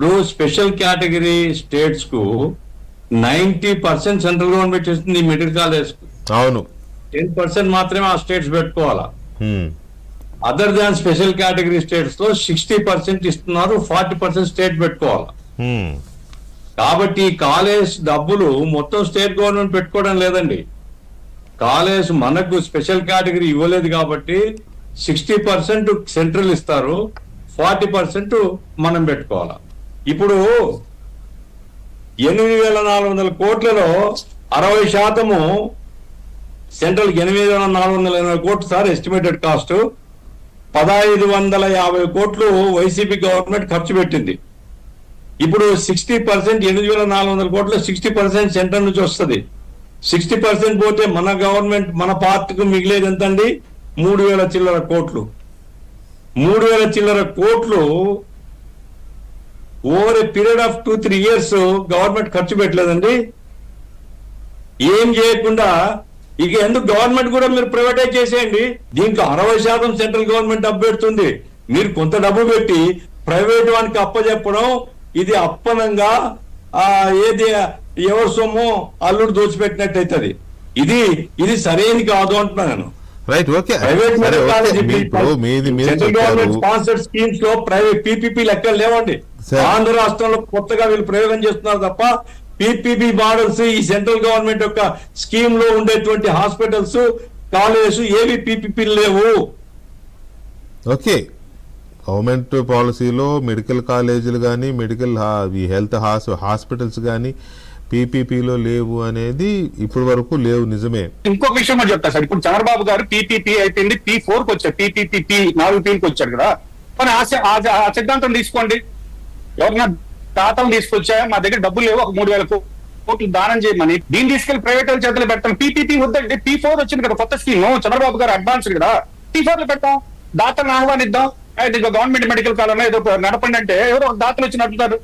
ఇప్పుడు special category స్టేట్స్కు ninety percent central government ఇస్తుంది మెడికల్ కాలేజ్ అవును. టెన్ పర్సెంట్ మాత్రమే ఆ స్టేట్స్ పెట్టుకోవాలా. అదర్ దాన్ స్పెషల్ కేటగిరీ స్టేట్స్లో సిక్స్టీ పర్సెంట్ ఇస్తున్నారు ఫార్టీ పర్సెంట్ స్టేట్ పెట్టుకోవాలా. కాబట్టి కాలేజ్ డబ్బులు మొత్తం స్టేట్ గవర్నమెంట్ పెట్టుకోవడం లేదండి. కాలేజ్ మనకు స్పెషల్ కేటగిరీ ఇవ్వలేదు కాబట్టి సిక్స్టీ పర్సెంట్ సెంట్రల్ ఇస్తారు ఫార్టీ పర్సెంట్ మనం పెట్టుకోవాలి? ఇప్పుడు ఎనిమిది వేల నాలుగు వందల కోట్లలో అరవై శాతము సెంట్రల్ ఎనిమిది వేల నాలుగు వందల ఎనభై కోట్లు సార్ ఎస్టిమేటెడ్ కాస్ట్ పదహైదు వందల యాభై కోట్లు వైసీపీ గవర్నమెంట్ ఖర్చు పెట్టింది. ఇప్పుడు సిక్స్టీ పర్సెంట్ ఎనిమిది వేల నాలుగు వందల కోట్లు సిక్స్టీ పర్సెంట్ సెంటర్ నుంచి వస్తుంది. సిక్స్టీ పర్సెంట్ పోతే మన గవర్నమెంట్ మన పార్టీకి మిగిలేది ఎంతండి? మూడు వేల చిల్లర కోట్లు. మూడు వేల చిల్లర కోట్లు over a period of two three years government ఖర్చు పెట్టలేదండి. ఏం చేయకుండా ఇక ఎందుకు గవర్నమెంట్ కూడా మీరు ప్రైవేటైజ్ చేసేయండి? దీంట్లో అరవై శాతం సెంట్రల్ గవర్నమెంట్ డబ్బు పెడుతుంది. మీరు కొంత డబ్బు పెట్టి ప్రైవేట్ వానికి అప్పచెప్పడం ఇది అప్పనంగా ఆ ఏది ఎవరి సొమ్ము అల్లుడు దోచిపెట్టినట్టు అవుతుంది ఇది ఇది సరైనది కాదు అంటున్నాను నేను. రైట్ ఓకే ప్రైవేట్ స్పాన్సర్డ్ స్కీమ్స్లో ప్రైవేట్ పీపీపీ లెక్కలు లేవండి. ఆంధ్ర రాష్ట్రంలో కొత్తగా వీళ్ళు ప్రయోగం చేస్తున్నారు తప్ప పీపీపీ మోడల్స్ ఈ సెంట్రల్ గవర్నమెంట్ యొక్క స్కీమ్లో ఉండేటువంటి హాస్పిటల్స్ కాలేజెస్ ఏవి పీపీపీ లేవు. ఓకే. గవర్నమెంట్ పాలసీలో మెడికల్ కాలేజీలు కానీ మెడికల్ ఈ హెల్త్ హాస్ హాస్పిటల్స్ కానీ పీపీపీలో లేవు అనేది ఇప్పటి వరకు లేవు నిజమే. ఇంకొక విషయం కూడా చెప్తా సార్. ఇప్పుడు చంద్రబాబు గారు పీపీపీ అయిపోయింది పీ ఫోర్కి వచ్చారు. పీపీపీ పీ నాలుగు పీకి వచ్చారు కదా. ఆ- ఆ సిద్ధాంతం తీసుకోండి. ఎవరైనా తాతలు తీసుకొచ్చా? మా దగ్గర డబ్బులు లేవు ఒక మూడు వేల కోట్లు దానం చేయమని. దీన్ని తీసుకెళ్ళి ప్రైవేట్ వాళ్ళ చేతులు పెట్టాం పీపీపీ వద్దండి పీ ఫోర్ వచ్చింది కదా కొత్త స్కీమ్ చంద్రబాబు గారు అడ్వాన్స్ కదా. పీ ఫోర్లో పెట్టాం దాతలను ఆహ్వానిద్దాం. గవర్నమెంట్ మెడికల్ కాలంలో ఏదో నడపండి అంటే ఎవరో ఒక దాతలు వచ్చి నడుపుతారు